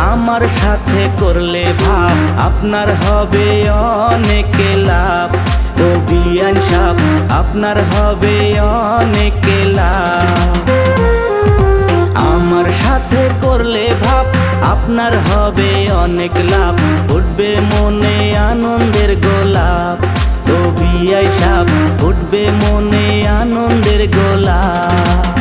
আমার সাথে করলে ভাব, আপনার হবে অনেক লাভ। ও বিয়ান সাপ, আপনার হবে অনেক লাভ। আমার সাথে করলে ভাব, আপনার হবে অনেক লাভ। উঠবে মনে আনন্দের গোলাপ। ও বিয়াই সাপ, উঠবে মনে আনন্দের গোলাপ।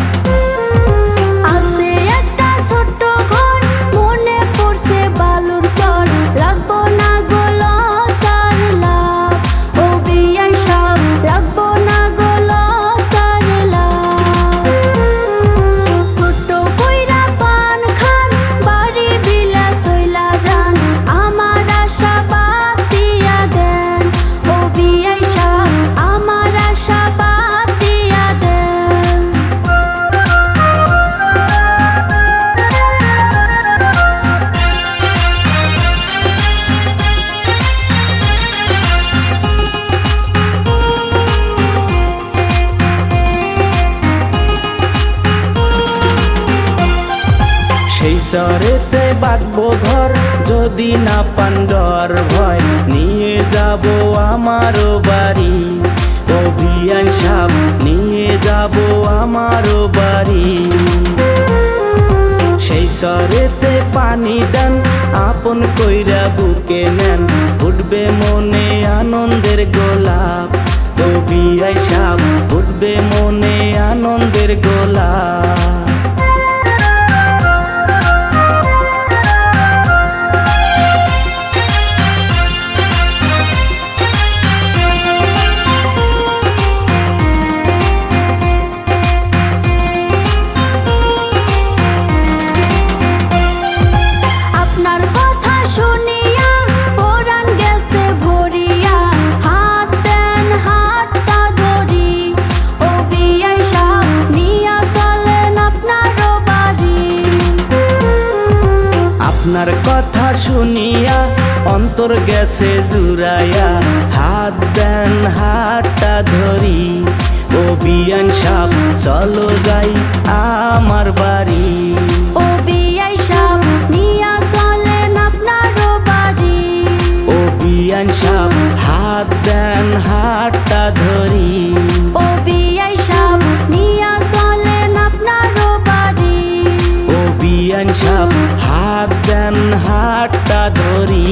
সেই চরেতে বাঁধবো ঘর। যদি না পান্ডর ভয়, নিয়ে যাব আমারও বাড়ি। অভিয়ান সাপ নিয়ে যাব আমারও বাড়ি। সেই চরেতে পানি দেন, আপন কইরা বুকে নেন। উঠবে মনে আনন্দের গোলাপ। অভিয়াই সাপ উঠবে মনে আনন্দের গোলাপ। আপনার কথা শুনিয়া অন্তর গেছে জুড়াইয়া। হাত দেন হাতটা ধরি ও বিয়ান সাপ চলো যাই আমার বাড়ি। ও বিয়াই সাপ নিয়া চলেন আপনারও বাড়ি। ও বিয়ান সাপ হাত দেন হাতটা ধরি। হাতটা ধরি